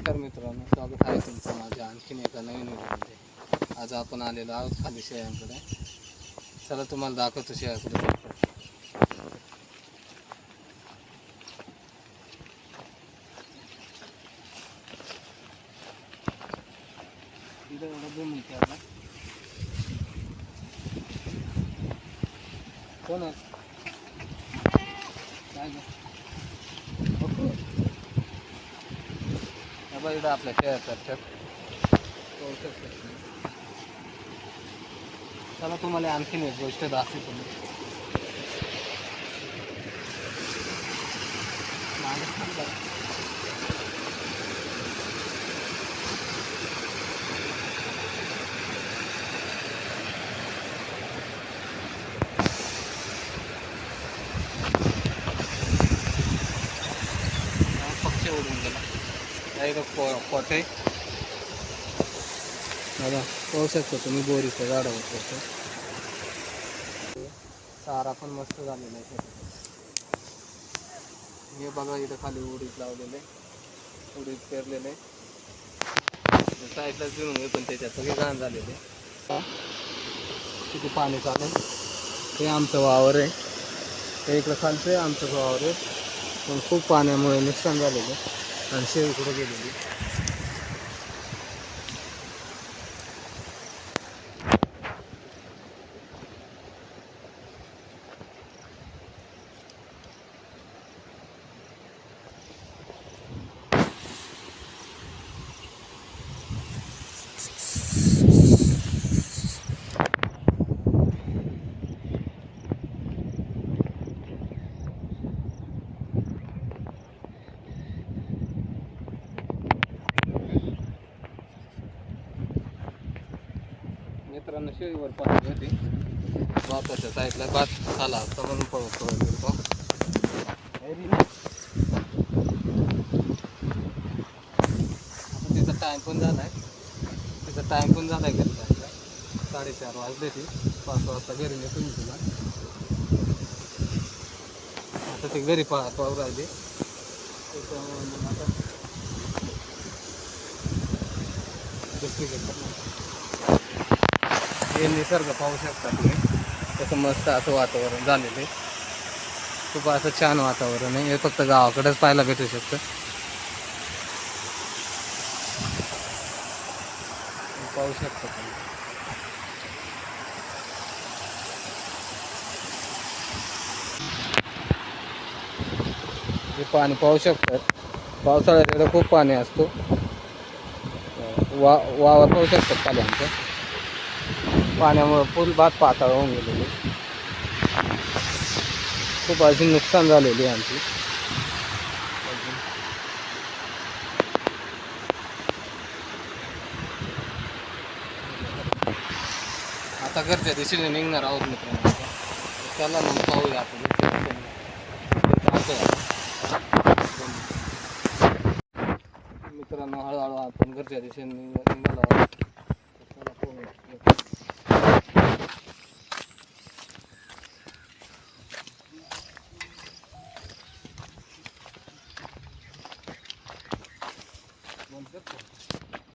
नमस्कार मित्रांनो स्वागत आहे तुमचं माझ्या आणखीन एका नवीन व्हिडिओमध्ये. आज आपण आलेलो आहोत खाली शेळ्यांकडे. चला तुम्हाला दाखवतो शेळ्याकडे. कोण आहे? काय गं? बघू. हा बघ इकडं आपल्या शेळ्याचा चला तुम्हाला आणखीन एक गोष्ट दाखवतो मी मागे थांब जरा. हा, पक्षी उडून गेला हा इथं को कोटे दादा पाहू शकतो तुम्ही बोरीचं झाडावर चारा पण मस्त झालेला आहे. हे बघा इथं खाली उडीत लावलेले उडीत पेरलेले साईडला जुळून घे पण त्याच्यात सगळे घाण झालेले किती पाणी चालू आहे. हे आमचं वावर आहे. ते इकडं खालचं आहे आमचं वावर आहे. पण खूप पाण्यामुळे नुकसान झालेलं आणि कुठं गेलेली? मित्रांनो शेळीवर पाणी होती भाताच्या साईडला भात खाला असता म्हणून पळतो तिचा टाईम पण झाला आहे तिचा टाईम पण झाला आहे घरी. जायला साडेचार वाजले ती. पाच वाजता घरी नेतो मी तुला आता ते घरी पा पाहू राहिले. त्याच्यामुळे मग आता दुसरी हे निसर्ग पाहू शकता तुम्ही. तसं मस्त असं वातावरण झालेलं आहे. खूप असं छान वातावरण आहे. हे फक्त गावाकडेच पाहायला भेटू शकतं. पाहू शकता तुम्ही. हे पाणी पाहू शकतात पावसाळ्यात खूप पाणी असतो. वा वावर पाहू शकतात पाल्यांचं पाण्यामुळं फुल भात पाताळ होऊन गेलेली. खूप अशी नुकसान झालेली आहे आमची. आता घरच्या दिशेने निघणार आहोत मित्रांनो. त्याला मग पाहूया आपण. मित्रांनो हळूहळू आपण घरच्या दिशेने निघ- निघालो आहोत.